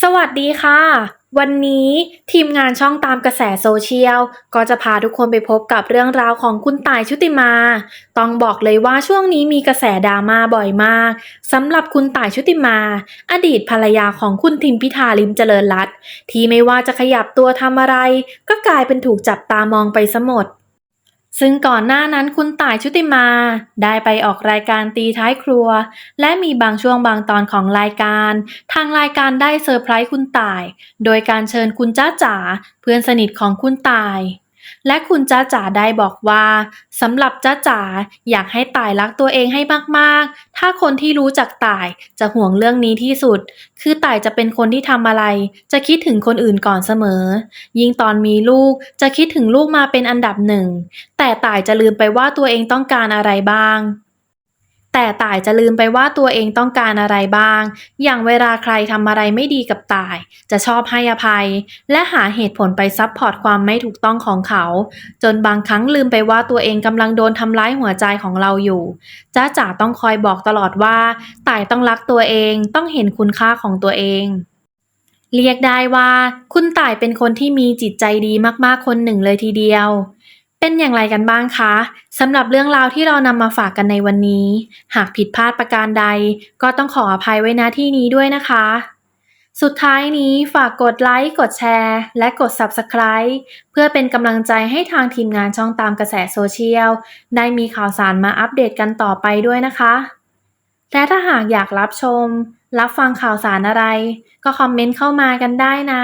สวัสดีค่ะ วันนี้ทีมงานช่องตามกระแสโซเชียล ก็จะพาทุกคนไปพบกับเรื่องราวของคุณต่ายชุติมา ต้องบอกเลยว่าช่วงนี้มีกระแสดราม่าบ่อยมากสำหรับคุณต่ายชุติมา อดีตภรรยาของคุณทิมพิธาลิมเจริญรัตที่ไม่ว่าจะขยับตัวทำอะไร ก็กลายเป็นถูกจับตามองไปซะหมด ซึ่งก่อนหน้านั้นคุณต่ายชุติมา ได้ไปออกรายการตีท้ายครัว และมีบางช่วงบางตอนของรายการ ทางรายการได้เซอร์ไพรส์คุณต่าย โดยการเชิญคุณจ้าจ๋าเพื่อนสนิทของคุณต่าย และคุณจ้าจ๋าได้บอกว่าสำหรับจ้าจ๋าอยากให้ต่ายรักตัวเองให้มากๆ ถ้าคนที่รู้จักต่ายจะห่วงเรื่องนี้ที่สุด คือต่ายจะเป็นคนที่ทำอะไร จะคิดถึงคนอื่นก่อนเสมอ ยิ่งตอนมีลูกจะคิดถึงลูกมาเป็นอันดับหนึ่ง แต่ต่ายจะลืมไปว่าตัวเองต้องการอะไรบ้าง แต่ต่ายจะลืมไปว่าตัวเองต้องการอะไรบ้าง อย่างเวลาใครทำอะไรไม่ดีกับต่าย จะชอบให้อภัย และหาเหตุผลไปซับพอร์ตความไม่ถูกต้องของเขา จนบางครั้งลืมไปว่าตัวเองกำลังโดนทำร้ายหัวใจของเราอยู่จ้าจ๋าต้องคอยบอกตลอดว่า ต่ายต้องรักตัวเอง ต้องเห็นคุณค่าของตัวเองเรียกได้ว่า คุณต่ายเป็นคนที่มีจิตใจดีมากๆคนหนึ่งเลยทีเดียว เป็นอย่างไรกันบ้างคะสำหรับเรื่องราวที่เรานำมาฝากกันในวันนี้ หากผิดพลาดประการใด ก็ต้องขออภัยไว้ณที่นี้ด้วยนะคะ สุดท้ายนี้ฝากกดไลค์ กดแชร์ และกด Subscribe เพื่อเป็นกำลังใจให้ทางทีมงานช่องตามกระแสโซเชียล ได้มีข่าวสารมาอัปเดตกันต่อไปด้วยนะคะ และถ้าหากอยากรับชม รับฟังข่าวสารอะไร ก็คอมเมนต์เข้ามากันได้นะ